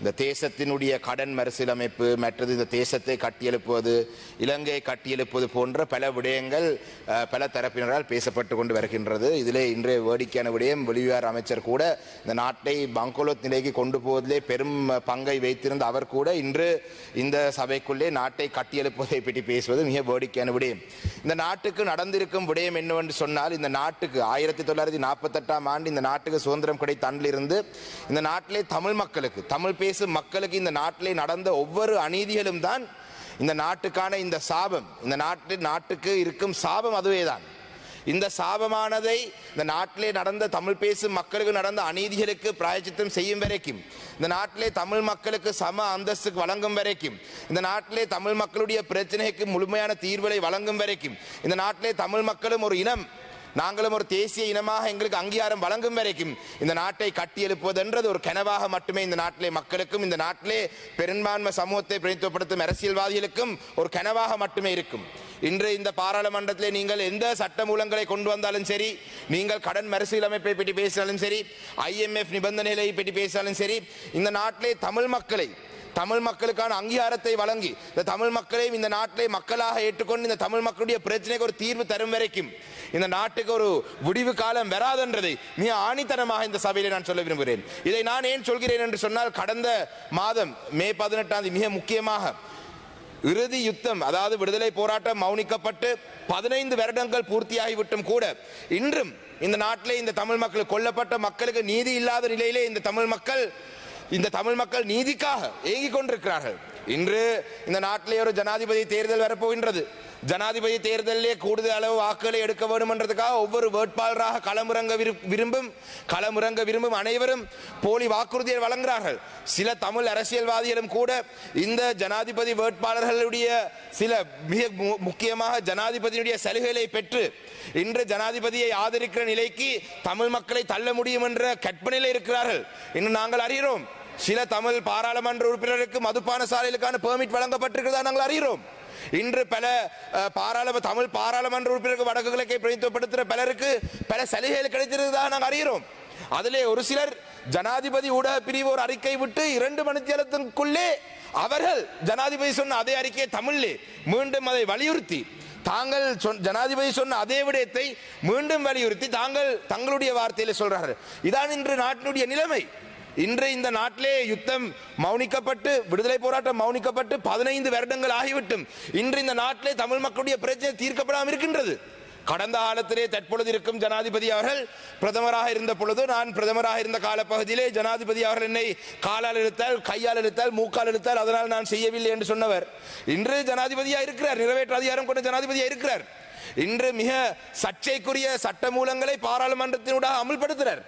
இந்த தேசத்தினுடைய கடன் மறுசீலமைப்பு மற்றது இந்த தேசத்தை கட்டியெழுப்புவது இலங்கையை கட்டியெழுப்புவது போன்ற பல விடயங்கள் பல தரப்பினரால் பேசப்பட்டு கொண்டு வருகின்றது. இதிலே இன்றைய வேடிக்கையான விடயம் வெளிவிவகார அமைச்சர் கூட இந்த நாட்டை பங்கோலோத் நிலைக்கு கொண்டு போவதிலே பெரும் பங்கை வைத்திருந்த அவர் கூட இன்று இந்த சபைக்குள்ளே நாட்டை கட்டியெழுப்புவதை பற்றி பேசுவது மிக வேடிக்கையான விடயம். இந்த நாட்டுக்கு நடந்திருக்கும் விடயம் என்னவென்று சொன்னால் இந்த நாட்டுக்கு ஆயிரத்தி தொள்ளாயிரத்தி நாற்பத்தெட்டாம் ஆண்டு இந்த நாட்டுக்கு சுதந்திரம் கிடைத்த அன்றிலிருந்து இந்த நாட்டிலே தமிழ் மக்களுக்கு தமிழ் பேசும் மக்களுக்கு இந்த நாட்டிலே நடந்த ஒவ்வொரு அநீதிகளும் தான் இந்த நாட்டுக்கான இந்த சாபம். இந்த நாட்டு நாட்டுக்கு இருக்கும் சாபம் அதுவே தான் இந்த சாபமானதை இந்த நாட்டிலே நடந்த தமிழ் பேசும் மக்களுக்கு நடந்த அநீதிகளுக்கு பிராயச்சித்தம் செய்யும் வரைக்கும் இந்த நாட்டிலே தமிழ் மக்களுக்கு சம அந்தஸ்துக்கு வழங்கும் வரைக்கும் இந்த நாட்டிலே தமிழ் மக்களுடைய பிரச்சனைக்கு முழுமையான தீர்வுகளை வழங்கும் வரைக்கும் இந்த நாட்டிலே தமிழ் மக்களும் ஒரு இனம் நாங்களும் ஒரு தேசிய இனமாக எங்களுக்கு அங்கீகாரம் வழங்கும் வரைக்கும் இந்த நாட்டை கட்டியெழுப்புவதென்றது ஒரு கனவாக மட்டுமே இந்த நாட்டிலே மக்களுக்கும் இந்த நாட்டிலே பெரும்பான்மை சமூகத்தை பிரதித்துவப்படுத்தும் அரசியல்வாதிகளுக்கும் ஒரு கனவாக மட்டுமே இருக்கும். இன்று இந்த பாராளுமன்றத்தில் நீங்கள் எந்த சட்ட மூலங்களை கொண்டு வந்தாலும் சரி நீங்கள் கடன் மறுசீலமைப்பை பற்றி பேசினாலும் சரி ஐஎம்எஃப் நிபந்தனைகளை பற்றி பேசினாலும் சரி இந்த நாட்டிலே தமிழ் மக்களை தமிழ் மக்களுக்கான அங்கீகாரத்தை வழங்கி இந்த தமிழ் மக்களையும் இந்த நாட்டிலே மக்களாக ஏற்றுக்கொண்டு இந்த தமிழ் மக்களுடைய பிரச்சனைக்கு ஒரு தீர்வு தரும் வரைக்கும் இந்த நாட்டுக்கு ஒரு முடிவு காலம் வராதென்றதை மிக ஆணித்தனமாக இந்த சபையில் நான் சொல்ல விரும்புகிறேன். இதை நான் ஏன் சொல்கிறேன் என்று சொன்னால் கடந்த மாதம் மே பதினெட்டாம் தேதி மிக முக்கியமாக இறுதி யுத்தம் அதாவது விடுதலை போராட்டம் மௌனிக்கப்பட்டு பதினைந்து வருடங்கள் பூர்த்தியாகிவிட்டும் கூட இன்றும் இந்த நாட்டிலே இந்த தமிழ் மக்கள் கொல்லப்பட்ட மக்களுக்கு நீதி இல்லாத நிலையிலே இந்த தமிழ் மக்கள் இந்த தமிழ் மக்கள் நீதிக்காக ஏங்கிக் கொண்டிருக்கிறார்கள். இன்று இந்த நாட்டிலே ஒரு ஜனாதிபதி தேர்தல் வரப்போகின்றது. ஜனாதிபதி தேர்தலிலே கூடுதல் அளவு வாக்குகளை எடுக்க வேண்டும் என்றதுக்காக ஒவ்வொரு வேட்பாளராக களமிறங்க விரும்பும் களமிறங்க விரும்பும் அனைவரும் போலி வாக்குறுதியை வழங்குகிறார்கள். சில தமிழ் அரசியல்வாதிகளும் கூட இந்த ஜனாதிபதி வேட்பாளர்களுடைய சில மிக மு- முக்கியமாக ஜனாதிபதியுடைய சலுகைகளை பெற்று இன்று ஜனாதிபதியை ஆதரிக்கிற நிலைக்கு தமிழ் மக்களை தள்ள முடியும் என்ற கற்பனையில் இருக்கிறார்கள். இன்று நாங்கள் அறிகிறோம் சில தமிழ் பாராளுமன்ற உறுப்பினருக்கு மதுபான சாலைகளுக்கான பெர்மிட் வழங்கப்பட்டிருக்கிறதா நாங்கள் அறிகிறோம். இன்று பல பாராளும தமிழ் பாராளுமன்ற உறுப்பினருக்கு வடக்கு கிழக்கை பிரதித்துவப்படுத்துகிற பலருக்கு பல சலுகைகள் கிடைத்திருக்கிறதா நாங்கள் அறிகிறோம். அதிலே ஒரு சிலர் ஜனாதிபதி ஊடக பிரிவு ஒரு அறிக்கை விட்டு இரண்டு மணித்தியாலத்திற்குள்ளே அவர்கள் ஜனாதிபதி சொன்ன அதே அறிக்கையை தமிழிலே மீண்டும் அதை வலியுறுத்தி தாங்கள் ஜனாதிபதி சொன்ன அதே விடயத்தை மீண்டும் வலியுறுத்தி தாங்கள் தங்களுடைய வார்த்தையில சொல்றார்கள். இதான் இன்று நாட்டினுடைய நிலைமை. இன்று இந்த நாட்டிலே யுத்தம் மௌனிக்கப்பட்டு விடுதலை போராட்டம் மௌனிக்கப்பட்டு பதினைந்து வருடங்கள் ஆகிவிட்டும். இன்று இந்த நாட்டிலே தமிழ் மக்களுடைய பிரச்சனை தீர்க்கப்படாமல் இருக்கின்றது. கடந்த காலத்திலே தற்பொழுது இருக்கும் ஜனாதிபதி அவர்கள் பிரதமராக இருந்த பொழுது நான் பிரதமராக இருந்த காலப்பகுதியிலே ஜனாதிபதி அவர்கள் என்னை காலால் இழுத்தால் கையால் இழுத்தால் மூக்கால் இழுத்தால் அதனால் நான் செய்யவில்லை என்று சொன்னவர். இன்று ஜனாதிபதியாக இருக்கிறார் நிறைவேற்ற அதிகாரம் கொண்ட ஜனாதிபதியாக இருக்கிறார். இன்று மிக சர்ச்சைக்குரிய சட்ட மூலங்களை பாராளுமன்றத்தினூடாக அமல்படுத்துகிறார்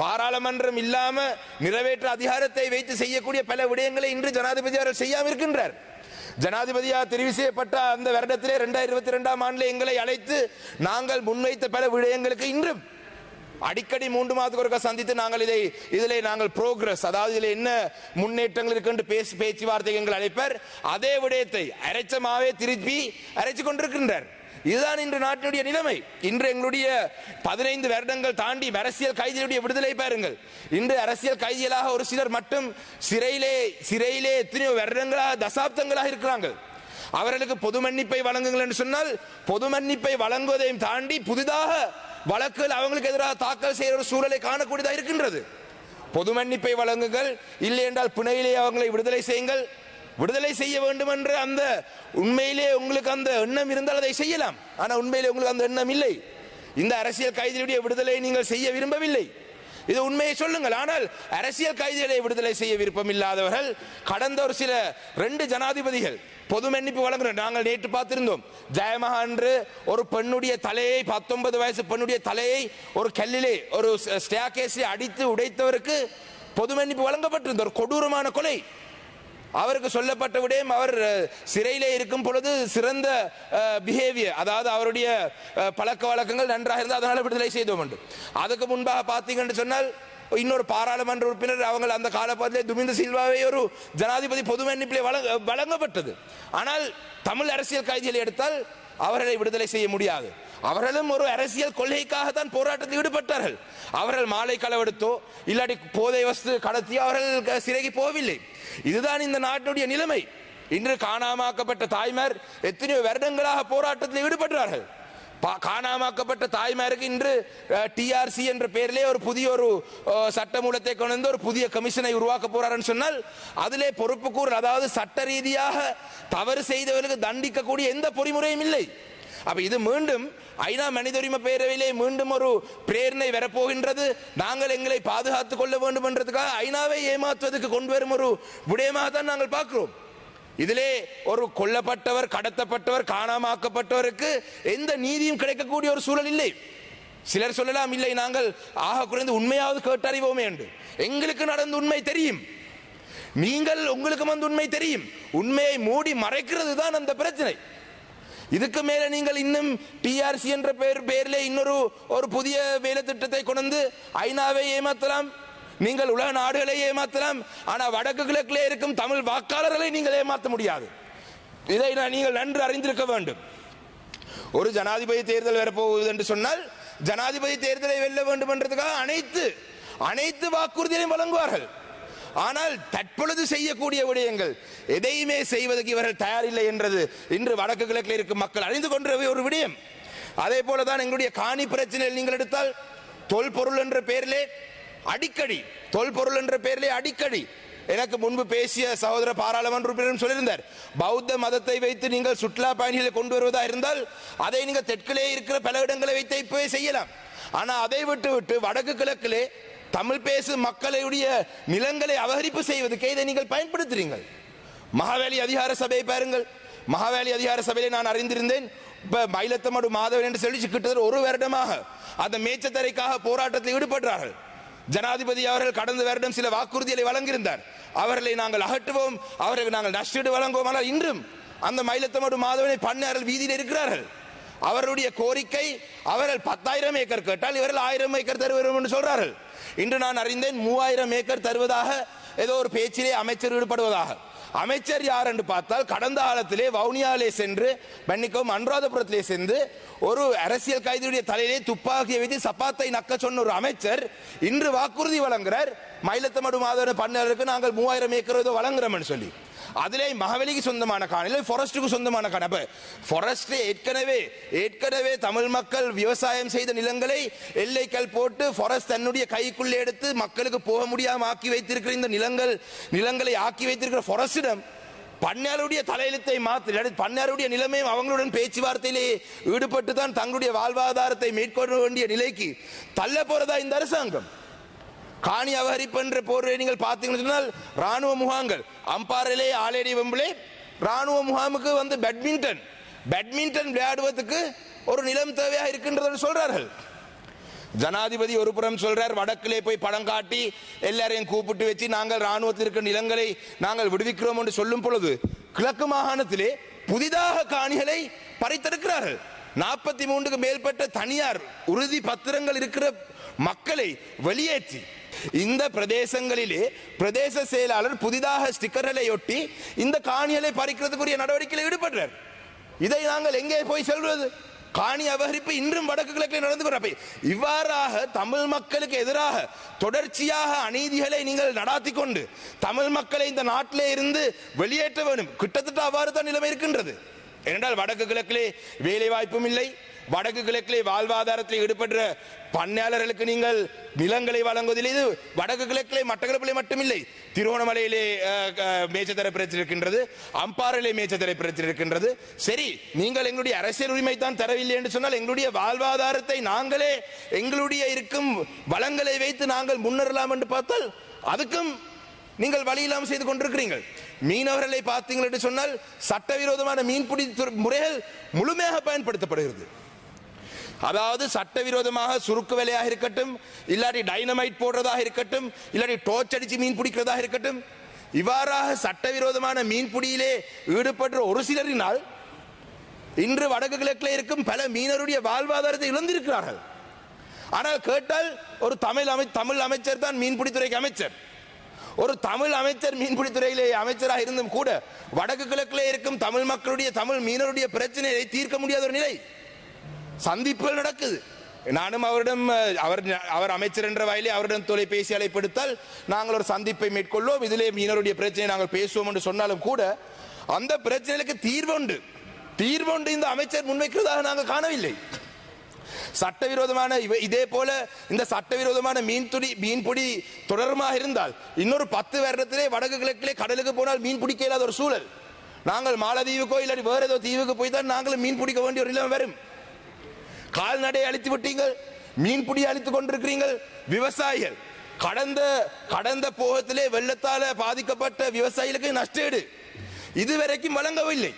பாராளுமன்றம் இல்லாம நிறைவேற்ற அதிகாரத்தை வைத்து செய்யக்கூடிய பல விடயங்களை இன்று ஜனாதிபதி அவர்கள் செய்யாமல் இருக்கின்றார். ஜனாதிபதியாக தெரிவு செய்யப்பட்ட அந்த வருடத்திலே இரண்டாயிரத்தி இருபத்தி ரெண்டாம் ஆண்டிலே எங்களை அழைத்து நாங்கள் முன்வைத்த பல விடயங்களுக்கு இன்றும் அடிக்கடி மூன்று மாதத்துக்கு ஒருக்கா சந்தித்து நாங்கள் இதை இதில் நாங்கள் ப்ரோக்ரஸ் அதாவது இதில் என்ன முன்னேற்றங்கள் இருக்கு பேசி பேச்சுவார்த்தை எங்கள் அழைப்பர். அதே விடயத்தை அரைச்சமாவே திருப்பி அரைச்சு கொண்டிருக்கின்றார். இதுதான் இன்று நாட்டினுடைய நிலைமை. இன்று எங்களுடைய பதினைந்து வருடங்கள் தாண்டி அரசியல் கைதிகளுடைய விடுதலை பாருங்கள். இன்று அரசியல் கைதிகளாக ஒரு சிலர் மட்டும் சிறையிலே சிறையிலே எத்தனையோ வருடங்களாக தசாப்தங்களாக இருக்கிறாங்க. அவர்களுக்கு பொது மன்னிப்பை வழங்குங்கள் என்று சொன்னால் பொது மன்னிப்பை வழங்குவதையும் தாண்டி புதிதாக வழக்குகள் அவங்களுக்கு எதிராக தாக்கல் செய்கிற ஒரு சூழலை காணக்கூடியதாக இருக்கின்றது. பொது மன்னிப்பை வழங்குங்கள். இல்லை என்றால் பிணையிலே அவங்களை விடுதலை செய்யுங்கள். விடுதலை செய்ய வேண்டும் என்று அந்த உண்மையிலே உங்களுக்கு அந்த எண்ணம் இருந்தால் அதை செய்யலாம். ஆனால் உண்மையிலே உங்களுக்கு அந்த எண்ணம் இல்லை. இந்த அரசியல் கைதிகளுடைய விடுதலை நீங்கள் செய்ய விரும்பவில்லை. இது உண்மையை சொல்லுங்கள். ஆனால் அரசியல் கைதிகளை விடுதலை செய்ய விருப்பம் இல்லாதவர்கள் கடந்த ஒரு சில ரெண்டு ஜனாதிபதிகள் பொது மன்னிப்பு வழங்குறோம் நாங்கள் நேற்று பார்த்திருந்தோம். ஜெயமகா என்று ஒரு பெண்ணுடைய தலையை பத்தொன்பது வயசு பெண்ணுடைய தலையை ஒரு கல்லிலே ஒரு ஸ்டேகேஸில் அடித்து உடைத்தவருக்கு பொது மன்னிப்பு வழங்கப்பட்டிருந்த ஒரு கொடூரமான கொலை. அவருக்கு சொல்லப்பட்ட விடயம் அவர் சிறையிலே இருக்கும் பொழுது சிறந்த பிஹேவியர் அதாவது அவருடைய பழக்க வழக்கங்கள் நன்றாக இருந்தால் அதனால் விடுதலை செய்தோம் என்று. அதுக்கு முன்பாக பார்த்தீங்கன்னு சொன்னால் இன்னொரு பாராளுமன்ற உறுப்பினர் அவங்க அந்த காலப்பகுதியிலே துமிந்த சில்வாவை ஒரு ஜனாதிபதி பொது மன்னிப்பிலே வழங்க- வழங்கப்பட்டது. ஆனால் தமிழ் அரசியல் கைதிகளை எடுத்தால் அவர்களை விடுதலை செய்ய முடியாது. அவர்களும் ஒரு அரசியல் கொள்கைக்காகத்தான் போராட்டத்தில் ஈடுபட்டார்கள். அவர்கள் மாலை களவெடுத்தோ இல்லாட்டி போதை வஸ்து கடத்தி அவர்கள் க- சிறைக்கு போகவில்லை. இதுதான் இந்த நாட்டுடைய நிலைமை. இன்று காணாமாக்கப்பட்ட தாய்மார் எத்தனையோ வருடங்களாக போராட்டத்தில் ஈடுபட்டார்கள் பா- காணாமாக்கப்பட்ட தாய்மாருக்கு இன்று டிஆர்சி என்ற பெயரிலே ஒரு புதிய ஒரு சட்டமூலத்தை கொண்டு வந்து ஒரு புதிய கமிஷனை உருவாக்க போறாருன்னு சொன்னால் அதிலே பொறுப்பு கூறு அதாவது சட்ட ரீதியாக தவறு செய்தவர்களுக்கு தண்டிக்கக்கூடிய எந்த பொறிமுறையும் இல்லை. அப்போ இது மீண்டும் ஐநா மனித உரிமை பேரவையிலே மீண்டும் ஒரு பிரேரணை வரப்போகின்றது. நாங்கள் எங்களை பாதுகாத்துக் கொள்ள வேண்டும் என்றதுக்காக ஐநாவை ஏமாற்றுவதற்கு கொண்டு வரும் ஒரு விடயமாக தான் நாங்கள் பார்க்கிறோம். இதிலே ஒரு கொல்லப்பட்டவர் கடத்தப்பட்டவர் காணாமாக்கப்பட்டவருக்கு எந்த நீதியும் கிடைக்கக்கூடிய ஒரு சூழல் இல்லை. சிலர் சொல்லலாம் இல்லை நாங்கள் ஆக குறைந்து உண்மையாவது கேட்டறிவோமே என்று. எங்களுக்கு நடந்த உண்மை தெரியும். நீங்கள் உங்களுக்கு வந்து உண்மை தெரியும். உண்மையை மூடி மறைக்கிறது தான் அந்த பிரச்சனை. இதுக்கு மேல நீங்கள் இன்னும் டிஆர்சி என்ற பெயர் பெயரிலே இன்னொரு ஒரு புதிய வேலை திட்டத்தை கொண்டு ஐநாவை ஏமாத்தலாம். நீங்கள் உலக நாடுகளை ஏமாத்தலாம். ஆனா வடக்கு கிழக்கிலே இருக்கும் தமிழ் வாக்காளர்களை நீங்கள் ஏமாற்ற முடியாது. இதை நான் நீங்கள் நன்கு அறிந்திருக்க வேண்டும். ஒரு ஜனாதிபதி தேர்தல் வரப்போகுது என்று சொன்னால் ஜனாதிபதி தேர்தலை வெல்ல வேண்டும் என்றதுக்காக அனைத்து அனைத்து வாக்குறுதிகளையும் வழங்குவார்கள். ஆனால் தற்பொழுது செய்யக்கூடிய விடயங்கள் எதையுமே செய்வதற்கு இவர்கள் தயாரில்லை என்றது இன்று வடக்கு கிழக்கில் இருக்கும் மக்கள் அறிந்து கொண்ட ஒரு விடயம். அதே போலதான் எங்களுடைய காணி பிரச்சனையில் நீங்கள் எடுத்தால் தொல்பொருள் என்ற பெயரிலே அடிக்கடி தொல்பொருள் என்ற பெயரிலே அடிக்கடி எனக்கு முன்பு பேசிய சகோதர பாராளுமன்ற உறுப்பினரும் சொல்லியிருந்தார் பௌத்த மதத்தை வைத்து நீங்கள் சுற்றுலா பயணிகளை கொண்டு வருவதா இருந்தால் அதை நீங்கள் தெற்கிலே இருக்கிற பல இடங்களை வைத்து இப்பவே செய்யலாம். ஆனால் அதை விட்டு விட்டு வடக்கு கிழக்கிலே தமிழ் பேசும் மக்களுடைய நிலங்களை அபகரிப்பு செய்வதற்கு இதை நீங்கள் பயன்படுத்துறீங்கள் மகாவேலி அதிகார சபையை பாருங்கள். மகாவேலி அதிகார சபையிலே நான் அறிந்திருந்தேன். இப்போ மயிலத்தமடு மாதவன் என்று சொல்லி கிட்டத்தட்ட ஒரு வருடமாக அந்த மேச்சத்தரைக்காக போராட்டத்தில் ஈடுபடுறார்கள். ஜனாதிபதி அவர்கள் கடந்த வருடம் சில வாக்குறுதிகளை வழங்கியிருந்தார். அவர்களை நாங்கள் அகற்றுவோம். அவர்களுக்கு நாங்கள் நஷ்டீடு வழங்குவோம். ஆனால் இன்றும் அந்த மயிலத்தமடு மாதவனை பண்ணார்கள் வீதியில் இருக்கிறார்கள். அவருடைய கோரிக்கை அவர்கள் பத்தாயிரம் ஏக்கர் கேட்டால் இவர்கள் ஆயிரம் ஏக்கர் தருவோம் என்று சொல்றார்கள். இன்று நான் அறிந்தேன் மூவாயிரம் ஏக்கர் தருவதாக ஏதோ ஒரு பேச்சிலே அமைச்சர் ஈடுபடுவதாக. அமைச்சர் யார் என்று பார்த்தால் கடந்த காலத்திலே வவுனியாவிலே சென்று மன்னிக்கவும் அனுராதபுரத்திலே சென்று ஒரு அரசியல் கைதியுடைய தலையிலே துப்பாக்கியை வைத்து சப்பாத்தை நக்க சொன்ன ஒரு அமைச்சர் இன்று வாக்குறுதி வழங்குகிறார் மயிலத்தமடு மாதவன பண்ணருக்கு நாங்கள் மூவாயிரம் ஏக்கர் ஏதோ வழங்குறோம்னு சொல்லி. அதிலே மகவெளிக்கு சொந்தமான காணில ஃபாரஸ்ட்டுக்கு சொந்தமான காணி. அப்போ ஃபாரஸ்ட் ஏற்கனவே ஏற்கனவே தமிழ் மக்கள் விவசாயம் செய்த நிலங்களை எல்லைக்கல் போட்டு ஃபாரஸ்ட் தன்னுடைய கைக்குள்ளே எடுத்து மக்களுக்கு போக முடியாம ஆக்கி வைத்திருக்கிற இந்த நிலங்கள் நிலங்களை ஆக்கி வைத்திருக்கிற ஃபாரஸ்டிடம் பண்ணையாருடைய தலையெழுத்தை மாற்றி பன்னாருடைய நிலைமையும் அவங்களுடன் பேச்சுவார்த்தையிலே ஈடுபட்டு தான் தங்களுடைய வாழ்வாதாரத்தை மேற்கொள்ள வேண்டிய நிலைக்கு தள்ள போறதா இந்த அரசாங்கம்? காணி அபகரிப்பு என்ற போர்வை நீங்கள் பார்த்தீங்கன்னு சொன்னால் ராணுவ முகாம்கள். அம்பாரிலே ஆலேடி வெம்பிலே ராணுவ முகாமுக்கு வந்து பேட்மிண்டன் பேட்மிண்டன் விளையாடுவதற்கு ஒரு நிலம் தேவையாக இருக்கின்றது சொல்றார்கள். ஜனாதிபதி ஒரு புறம் சொல்றார் வடக்கிலே போய் படம் காட்டி எல்லாரையும் கூப்பிட்டு வச்சு நாங்கள் ராணுவத்தில் இருக்கிற நிலங்களை நாங்கள் விடுவிக்கிறோம் என்று சொல்லும் பொழுது கிழக்கு மாகாணத்திலே புதிதாக காணிகளை பறித்தெடுக்கிறார்கள். நாற்பத்தி மூன்றுக்கு மேற்பட்ட தனியார் உறுதி பத்திரங்கள் இருக்கிற மக்களை வெளியேற்றி இந்த பிரதேசங்களிலே பிரதேச செயலாளர் புதிதாக ஸ்டிக்கர்களை ஒட்டி இந்த காணிகளை பறிக்கிறதுக்குரிய நடவடிக்கையில் ஈடுபடுறார். இதை நாங்கள் எங்கே போய் செல்வது? காணி அபகரிப்பு இன்றும் வடக்கு கிழக்கில் நடந்து கொண்டு இவ்வாறாக தமிழ் மக்களுக்கு எதிராக தொடர்ச்சியாக அநீதிகளை நீங்கள் நடாத்தி கொண்டு தமிழ் மக்களை இந்த நாட்டிலே இருந்து வெளியேற்ற வேண்டும். கிட்டத்தட்ட அவ்வாறு தான் நிலைமை இருக்கின்றது. ஏனென்றால் வடக்கு கிழக்கிலே வேலை வாய்ப்பும் இல்லை. வடக்கு கிழக்கிலே வாழ்வாதாரத்தில் ஈடுபடுற பண்ணையாளர்களுக்கு நீங்கள் நிலங்களை வழங்குவதில் இது வடக்கு கிழக்கிலே மட்டக்களப்பிலே மட்டுமில்லை திருவோணமலையிலே மேச்சத்தரை அஹ், மேச்சத்தர மேச்சத்தரை இருக்கின்றது சரி நீங்கள் எங்களுடைய அரசியல் உரிமை தான் தரவில்லை என்று சொன்னால் எங்களுடைய வாழ்வாதாரத்தை நாங்களே எங்களுடைய இருக்கும் வளங்களை வைத்து நாங்கள் முன்னேறலாம் என்று பார்த்தால் அதுக்கும் நீங்கள் வழி இல்லாமல் செய்து கொண்டிருக்கிறீர்கள். மீனவர்களை பார்த்தீங்கள் என்று சொன்னால் சட்டவிரோதமான மீன்பிடி முறைகள் முழுமையாக பயன்படுத்தப்படுகிறது. அதாவது சட்டவிரோதமாக சுருக்கு வேலையாக இருக்கட்டும் இல்லாட்டி டைனமைட் போடுறதாக இருக்கட்டும் இல்லாட்டி டோர்ச் அடிச்சு மீன் பிடிக்கிறதாக இருக்கட்டும் இவ்வாறாக சட்டவிரோதமான மீன்பிடியிலே ஈடுபடுற ஒரு சிலரினால் இன்று வடக்கு கிழக்கில் இருக்கும் பல மீனருடைய வாழ்வாதாரத்தை இழந்திருக்கிறார்கள். ஆனால் கேட்டால் ஒரு தமிழ் அமை தமிழ் அமைச்சர் தான் மீன்பிடித்துறைக்கு அமைச்சர். ஒரு தமிழ் அமைச்சர் மீன்பிடித்துறையிலே அமைச்சராக இருந்தும் கூட வடக்கு கிழக்கிலே இருக்கும் தமிழ் மக்களுடைய தமிழ் மீனருடைய பிரச்சனையை தீர்க்க முடியாத ஒரு நிலை. சந்திப்புகள் நடக்குது. நானும் அவரிடம் அவர் அவர் அமைச்சர் என்ற வாயிலே அவரிடம் தொலைபேசி அழைப்படுத்தால் நாங்கள் ஒரு சந்திப்பை மேற்கொள்வோம். இதிலே மீனவருடைய பிரச்சனையை நாங்கள் பேசுவோம் என்று சொன்னாலும் கூட அந்த பிரச்சனைகளுக்கு தீர்வுண்டு. தீர்வுண்டு இந்த அமைச்சர் முன்வைக்கிறதாக நாங்கள் காணவில்லை. சட்டவிரோதமான இதே போல இந்த சட்டவிரோதமான மீன்துடி மீன்பிடி தொடருமாக இருந்தால் இன்னொரு பத்து வருடத்திலே வடக்கு கிழக்கிலே கடலுக்கு போனால் மீன் பிடிக்க இல்லாத ஒரு சூழல். நாங்கள் மாலதீவுக்கோ இல்லாட்டி வேற ஏதோ தீவுக்கு போய் தான் நாங்களும் மீன் பிடிக்க வேண்டிய ஒரு நிலைமை வரும். கால்நடையை அழித்து விட்டீங்கள் மீன்பிடி அழித்துக் கொண்டிருக்கிறீர்கள் விவசாயிகள். கடந்த கடந்த போகத்திலே வெள்ளத்தால பாதிக்கப்பட்ட விவசாயிகளுக்கு நஷ்டேடு. இதுவரைக்கும் வழங்கவில்லை.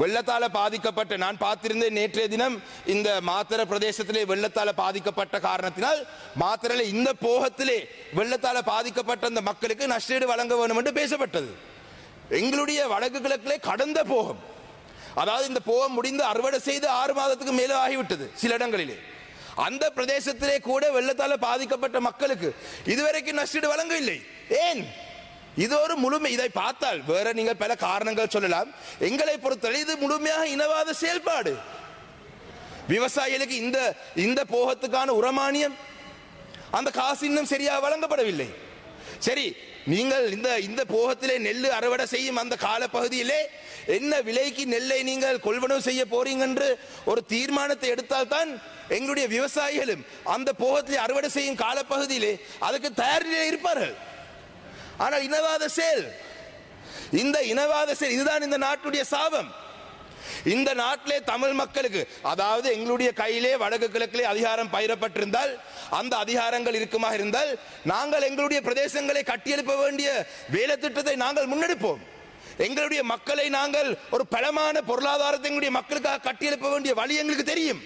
வெள்ளத்தால பாதிக்கப்பட்ட நான் பார்த்திருந்தேன் நேற்றைய தினம் இந்த மாத்திர பிரதேசத்திலே வெள்ளத்தால பாதிக்கப்பட்ட காரணத்தினால் மாத்திரல இந்த போகத்திலே வெள்ளத்தால பாதிக்கப்பட்ட அந்த மக்களுக்கு நஷ்டஈடு வழங்க வேண்டும் என்று பேசப்பட்டது. எங்களுடைய வடக்கு கிழக்கிலே கடந்த போகம் அதாவது இந்த போகம் முடிந்து அறுவடை செய்து ஆறு மாதத்துக்கு மேலே ஆகிவிட்டது சில இடங்களிலே. அந்த பிரதேசத்திலே கூட வெள்ளத்தால் பாதிக்கப்பட்ட மக்களுக்கு இதுவரைக்கும் நஷ்டீடு வழங்கவில்லை. ஏன்? இது ஒரு முழுமை. இதை பார்த்தால் வேற நீங்கள் பல காரணங்கள் சொல்லலாம். எங்களை பொறுத்தவரை இது முழுமையாக இனவாத செயல்பாடு. விவசாயிகளுக்கு இந்த இந்த போகத்துக்கான உரமானியம் அந்த காசு இன்னும் சரியாக வழங்கப்படவில்லை. சரி நீங்கள் இந்த இந்த போகத்திலே நெல் அறுவடை செய்யும் அந்த காலப்பகுதியிலே என்ன விலைக்கு நெல்லை நீங்கள் கொள்வனவு செய்ய போறீங்க என்று ஒரு தீர்மானத்தை எடுத்தால்தான் எங்களுடைய விவசாயிகளும் அந்த போகத்திலே அறுவடை செய்யும் காலப்பகுதியிலே அதுக்கு தயாரிலே இருப்பார்கள். ஆனால் இனவாத செயல் இந்த இனவாத செயல் இதுதான் இந்த நாட்டுடைய சாபம். இந்த நாட்டிலே தமிழ் மக்களுக்கு அதாவது எங்களுடைய கையிலே வடக்கு கிழக்கிலே அதிகாரம் பயிரப்பட்டிருந்தால் அந்த அதிகாரங்கள் இருக்குமா இருந்தால் நாங்கள் எங்களுடைய பிரதேசங்களை கட்டியெழுப்ப வேண்டிய வேலை திட்டத்தை நாங்கள் முன்னெடுப்போம். எங்களுடைய மக்களை நாங்கள் ஒரு பலமான பொருளாதாரத்தை எங்களுடைய மக்களுக்காக கட்டியெழுப்ப வேண்டிய வழி எங்களுக்கு தெரியும்.